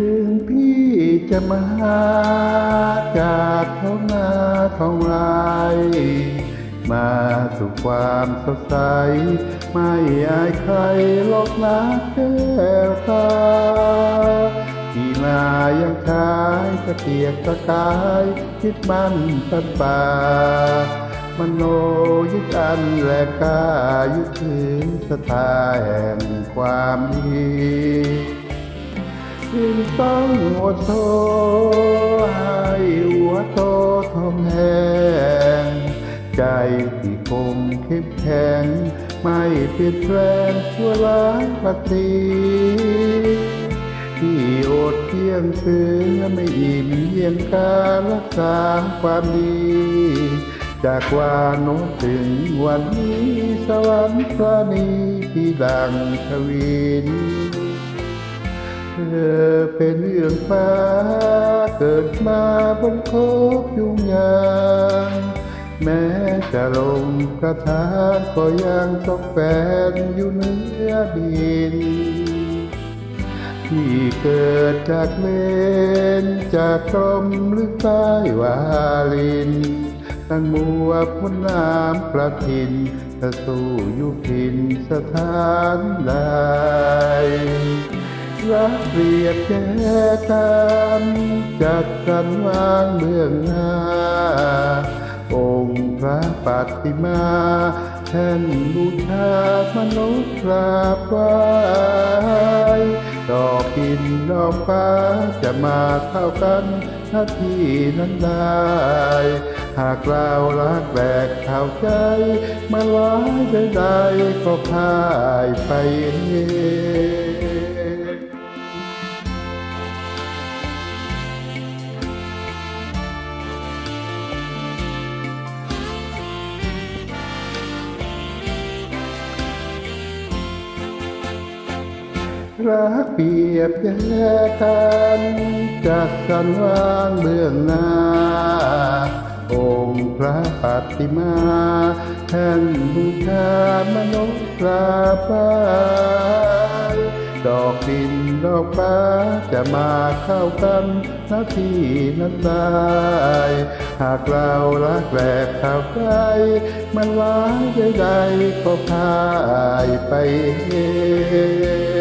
ถึงพี่จะมาจากท้องนาท้องไร่มาสู่ความสดใส ไม่อายใครลอกนักแก้วตาที่มายังชายตะเกียกตะกายคิดมันตันป่ามโนยึดอันแลกกายึดถึงสถาแห่งความดี จึงต้องอดทนให้หัวโตทองแหงใจที่คงเข้มแข็ง ไม่เปลี่ยนแปลงชั่วร้ายพักดีที่อดเที่ยงเสือไม่อิ่มเยี่ยงการรักษาความดี จากวานโน้ถึงวันนี้สวรรค์พระนีที่ดังทวินเธอเป็นเรื่องฟ้า เกิดมาบนโคกยุ่งยากแม้จะลงกระทาก็ยังต้องแฟนอยู่เหนือดิน ที่เกิดจากเลนจากกรมหรือใต้วาลินตั้งมัวพ้นน้ำประทินจะสู้อยู่พินสถานใด รักเรียบแก่กันจัดกันวางเบื้องหน้า องค์พระปฏิมาแท่นบูชามนุษย์กราบไหว้ดอกกินดอกฟ้าจะมาเท่ากันหน้าที่นั้นได้ หากเรารักแบกเข้าใจ มาไว้ใดๆก็พ่ายไปเอง รักเปรียบแย่กันจากสันวางเบื้องหน้า องค์พระปฏิมาแท่นบูชามนุษย์กราบไหว้ดอกดินดอกฟ้าจะมาเข้ากันนาที่นั้นได้หากเรารักแรกเข้าใจมันไว้ใดๆก็พ่ายไปเอง